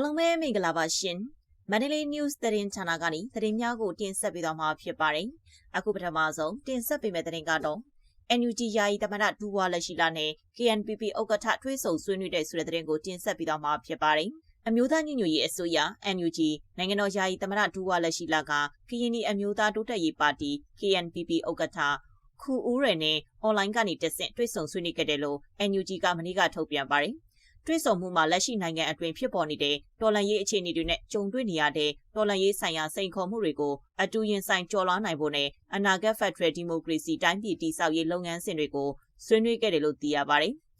အားလုံးပဲမင်္ဂလာပါရှင်မန္တလေး news သတင်းဌာနကနေသတင်းများကိုတင်ဆက်ပေးသွားမှာဖြစ်ပါတယ်အခုပထမဆုံးတင်ဆက်ပေးမယ့်သတင်းကတော့ NUG ယာယီသမရဒူဝါလက်ရှိလာနဲ့ KNPP ဥက္ကဋ္ဌထွေးဆုံဆွေးနွေးတဲ့ဆိုတဲ့သတင်းကိုတင်ဆက်ပေးသွားမှာဖြစ်ပါတယ်အမျိုးသားညီညွတ်ရေးအစိုးရ NUG နိုင်ငံတော်ယာယီသမရဒူဝါလက်ရှိလာကကရင်နီအမျိုးသားတိုးတက်ရေးပါတီ KNPP ဥက္ကဋ္ဌခူဦးရယ်နဲ့အွန်လိုင်းကနေတက်ဆင့်တွေ့ဆုံဆွေးနွေးခဲ့တယ်လို့ NUG ကမနေ့ကထုတ်ပြန်ပါတယ်။ တွေ့ဆုံမှုမှာလက်ရှိနိုင်ငံအတွင်းဖြစ်ပေါ်နေတဲ့တော်လှန်ရေးအခြေအနေတွေနဲ့ကြုံတွေ့နေရတဲ့တော်လှန်ရေးဆိုင်ရာစိန်ခေါ်မှုတွေကိုအတူရင်ဆိုင်ကျော်လွှားနိုင်ဖို့နဲ့အနာဂတ်ဖက်ဒရယ်ဒီမိုကရေစီတိုင်းပြည်တည်ဆောက်ရေးလုပ်ငန်းစဉ်တွေကိုဆွေးနွေးခဲ့တယ်လို့သိရပါတယ်။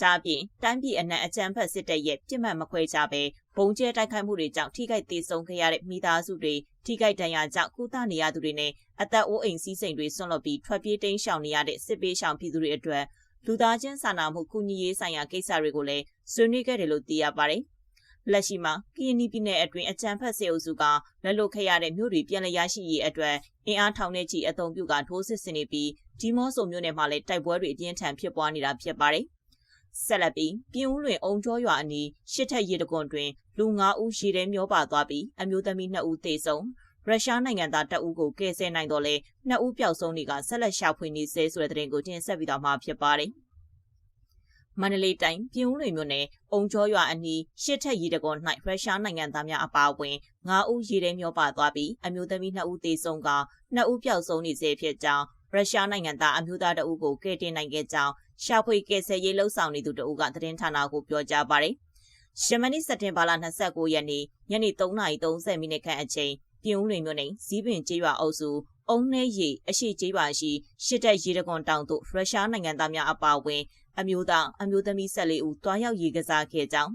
ဒါအပြင်တိုင်းပြည်အနှံ့အကြမ်းဖက်စစ်တပ်ရဲ့ပြစ်မှတ်မခွဲကြဘဲဘုံကျဲတိုက်ခိုက်မှုတွေကြောင့်ထိခိုက်သေးဆုံးခဲ့ရတဲ့မိသားစုတွေထိခိုက်ဒဏ်ရာကြောင့်ကုသနေရသူတွေနဲ့အသက်အိုးအိမ်စီးစိမ်တွေဆွန့်လွတ်ပြီးထွက်ပြေးတိမ်းရှောင်နေရတဲ့စစ်ပေးရှောင်ပြည်သူတွေအတွက် လူသားချင်းစာနာမှုကူညီရေးဆိုင်ရာကိစ္စတွေကိုလည်းဆွေးနွေးခဲ့တယ်လို့သိရပါတယ်။လက်ရှိမှာကရင်ပြည်နယ်အတွင်းအကြမ်းဖက်စေအုပ်စုကလက်လွတ်ခဲ့ရတဲ့မြို့တွေပြည်လည်ရရှိရေးအတွက်အင်အားထောင်နဲ့ချီအုံပြုကထိုးစစ်ဆင်နေပြီးဒီမော့ဆိုမြို့နယ်မှာလည်းတိုက်ပွဲတွေအပြင်းထန်ဖြစ်ပွားနေတာဖြစ်ပါတယ်။ဆက်လက်ပြီးပြင်းဦးလွင်အုံကျော်ရွာအနီးရှစ်ထက်ရေတကွန်တွင်လူ9ဦးရေထဲမျောပါသွားပြီးအမျိုးသမီး2ဦးသေဆုံး ရုရှားနိုင်ငံသားတအုပ်ကိုကယ်ဆယ်နိုင်တော့လဲနှစ်ဦးပျောက်ဆုံးတွေကဆက်လက်ရှာဖွေနေဆဲဆိုတဲ့သတင်းကိုတင်ဆက်ပြီးတော့မှာဖြစ်ပါတယ်။မန္တလေးတိုင်းပြည်ဦးလွင်မြို့နယ်အုံကျော်ရွာအနီးရှစ်ထက်ရေတကော၌ရုရှားနိုင်ငံသားများအပါအဝင်9ဦးရေထဲမျောပါသွားပြီးအမျိုးသမီး2ဦးသေဆုံးက2ဦးပျောက်ဆုံးနေစေဖြစ်ကြောင်းရုရှားနိုင်ငံသားအမျိုးသားတအုပ်ကိုကယ်တင်နိုင်ခဲ့ကြောင်းရှာဖွေကယ်ဆယ်ရေးလှုပ်ဆောင်နေသူတအုပ်ကသတင်းဌာနကိုပြောကြားပါတယ်။ရှမနီစက်တင်ဘာလ29ရက်နေ့ညနေ3:30မိနစ်ခန့်အချိန် ပြည်ဦးလွင်မြို့နယ်ဇီးပင်ကျေးရွာအုပ်စုအုံနှဲရီအရှိကျေးရွာရှိရှစ်တက်ရေတကွန်တောင်သို့ရုရှားနိုင်ငံသားများအပါအဝင်အမျိုးသားအမျိုးသမီး14ဦးတွားရောက်ရေကစားခဲ့ကြောင်း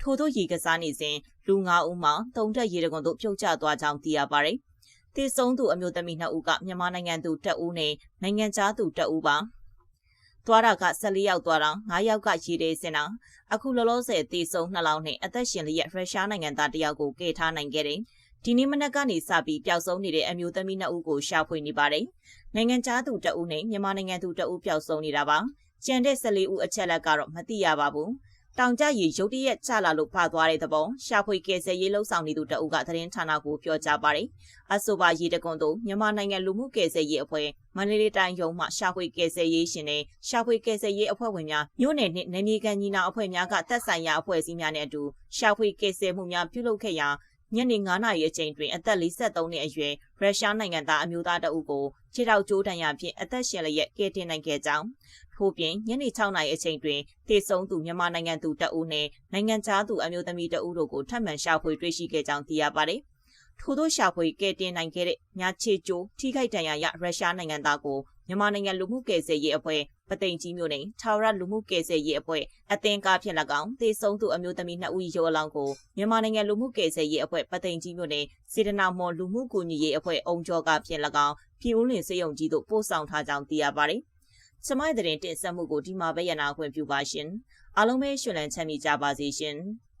ထို့သောရေကစားနေစဉ်လူ9ဦးမှတုံတက်ရေတကွန်သို့ပြုတ်ကျသွားကြောင်းသိရပါတယ်။တည်ဆုံးသူအမျိုးသမီး2ဦးကမြန်မာနိုင်ငံသူ2ဦးနဲ့နိုင်ငံခြားသူ2ဦးပါ။သွားတာက14ယောက်သွားတာ9ယောက်ကရေတဲစင်တာအခုလောလောဆယ်တည်ဆုံး2လောင်းနဲ့အသက်ရှင်လျက်ရုရှားနိုင်ငံသားတယောက်ကိုကယ်ထားနိုင်ခဲ့တယ်။ ဒီနေ့မနက်ကနေစပြီးပျောက်ဆုံးနေတဲ့အမျိုးသမီးနှစ်ဦးကိုရှာဖွေနေပါတယ်။နိုင်ငံခြားသူတဦးနဲ့မြန်မာနိုင်ငံသူတဦးပျောက်ဆုံးနေတာပါ။ကျန်တဲ့14ဦးအချက်လက်ကတော့မသိရပါဘူး။တောင်ကျရီရုတ်တရက်ချလာလို့ဖာသွားတဲ့သဘောရှာဖွေကယ်ဆယ်ရေးလှုပ်ဆောင်နေသူတဦးကသတင်းဌာနကိုပြောကြားပါတယ်။အဆိုပါရေတကွန်တို့မြန်မာနိုင်ငံလူမှုကယ်ဆယ်ရေးအဖွဲ့မန္တလေးတိုင်းရုံးမှရှာဖွေကယ်ဆယ်ရေးရှင်နဲ့ရှာဖွေကယ်ဆယ်ရေးအဖွဲ့ဝင်များမြို့နယ်နှင့်နယ်မြေခံညီနာအဖွဲ့များကသက်ဆိုင်ရာအဖွဲ့အစည်းများနဲ့အတူရှာဖွေကယ်ဆယ်မှုများပြုလုပ်ခဲ့ရာ ညနေ9နာရီအချိန်တွင်အသက်43နှစ်အရွယ်ရုရှားနိုင်ငံသားအမျိုးသားတအုပ်ကိုခြေထောက်ကျိုးဒဏ်ရာဖြင့်အသက်ရှင်လျက်ကယ်တင်နိုင်ခဲ့ကြောင်းထို့ပြင်ညနေ6နာရီအချိန်တွင်တေဆုံးသူမြန်မာနိုင်ငံသူတအုပ်နှင့်နိုင်ငံခြားသူအမျိုးသမီးတအုပ်တို့ကိုထပ်မံရှာဖွေတွေ့ရှိခဲ့ကြောင်းသိရပါတယ်။ထို့သောရှာဖွေကယ်တင်နိုင်ခဲ့တဲ့ညာချေကျိုးထိခိုက်ဒဏ်ရာရရုရှားနိုင်ငံသားကို မြန်မာနိုင်ငံလူမှုကယ်ဆယ်ရေးအဖွဲ့ပသိမ်ကြီးမြို့နယ်ထာဝရလူမှုကယ်ဆယ်ရေးအဖွဲ့အသင်္ကာဖြင့်၎င်းသေဆုံးသူအမျိုးသမီး2ဦးရောအလောင်းကိုမြန်မာနိုင်ငံလူမှုကယ်ဆယ်ရေးအဖွဲ့ပသိမ်ကြီးမြို့နယ်စေတနာမော်လူမှုကူညီရေးအဖွဲ့အုံကျော်ကဖြင့်၎င်းပြည်ဦးလင်စေယုံကြီးတို့ပို့ဆောင်ထားကြောင်းသိရပါတယ်။စမိုင်းတဲ့တင်ဆက်မှုကိုဒီမှာပဲရနာခွင့်ပြုပါရှင်။အားလုံးပဲရှင်လန်းချမ်းမြေကြပါစေရှင်။